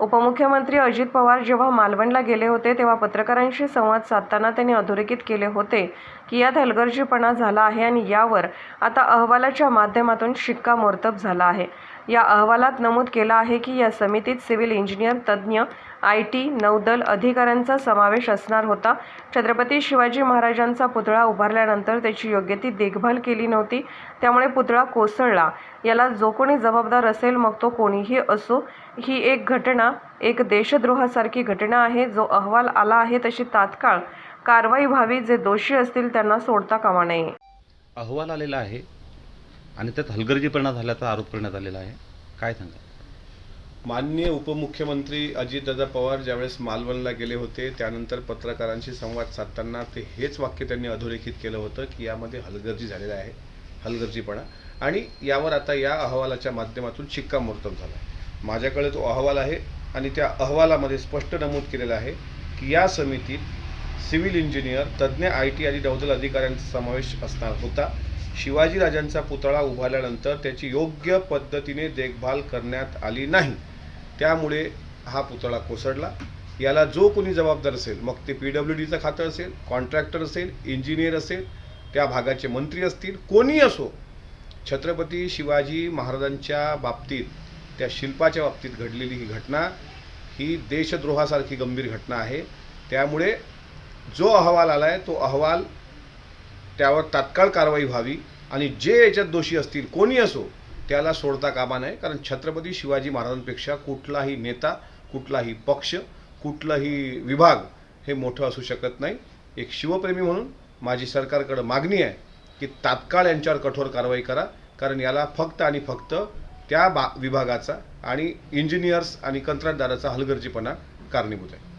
उपमुख्यमंत्री अजित पवार जेव्हा मालवणला गेले होते तेव्हा पत्रकारांशी संवाद साधताना त्यांनी अधोरेखित केले होते की यात हलगर्जीपणा झाला आहे आणि यावर आता अहवालाच्या माध्यमातून शिक्कामोर्तब झाला आहे. या अहवालात नमूद केलं आहे की या समितीत सिव्हिल इंजिनियर तज्ज्ञ आय टी नौदल अधिकाऱ्यांचा समावेश असणार होता. छत्रपती शिवाजी महाराजांचा पुतळा उभारल्यानंतर त्याची योग्य ती देखभाल केली नव्हती. त्यामुळे पुतळा कोसळला. याला जो कोणी जबाबदार असेल मग तो कोणीही असो. ही एक घटना एक देशद्रोहासारखी घटना आहे. जो अहवाल आला आहे तशी तात्काळ कारवाई व्हावी. जे दोषी असतील त्यांना सोडता कामा नये. अहवाल आलेला आहे. आणि त्यात हलगर्जीपणा झाल्याचा आरोप करण्यात आलेला आहे. काय सांगा माननीय उपमुख्यमंत्री अजितदादा पवार ज्यावेळेस मालवणला गेले होते त्यानंतर पत्रकारांशी संवाद साधताना ते हेच वाक्य त्यांनी अधोरेखित केलं होतं की यामध्ये हलगर्जी झालेला आहे हलगर्जीपणा. आणि यावर आता या अहवालाच्या माध्यमातून शिक्कामोर्तब झाला आहे. माझ्याकडे तो अहवाल आहे आणि त्या अहवालामध्ये स्पष्ट नमूद केलेलं आहे की या समितीत सिव्हिल इंजिनियर तज्ज्ञ आय टी आणि नौदल अधिकाऱ्यांचा समावेश असणार होता. शिवाजीराजांचा पुतळा उभारल्यानंतर त्याची योग्य पद्धतीने देखभाल करण्यात आली नाही. त्यामुळे हा पुतळा कोसळला. याला जो कोणी जबाबदार असेल मग ते पी डब्ल्यू डीचं खातं असेल कॉन्ट्रॅक्टर असेल इंजिनियर असेल त्या भागाचे मंत्री असतील कोणी असो छत्रपती शिवाजी महाराजांच्या बाबतीत त्या शिल्पाच्या बाबतीत घडलेली ही घटना ही देशद्रोहासारखी गंभीर घटना आहे. त्यामुळे जो अहवाल आला आहे तो अहवाल त्यावर तात्काळ कारवाई व्हावी आणि जे याच्यात दोषी असतील कोणी असो त्याला सोडता कामा नये कारण छत्रपती शिवाजी महाराजांपेक्षा कुठलाही नेता कुठलाही पक्ष कुठलाही विभाग हे मोठं असू शकत नाही. एक शिवप्रेमी म्हणून माझी सरकारकडं मागणी आहे की तात्काळ यांच्यावर कठोर कारवाई करा कारण याला फक्त आणि फक्त त्या बा विभागाचा आणि इंजिनियर्स आणि कंत्राटदाराचा हलगर्जीपणा कारणीभूत आहे.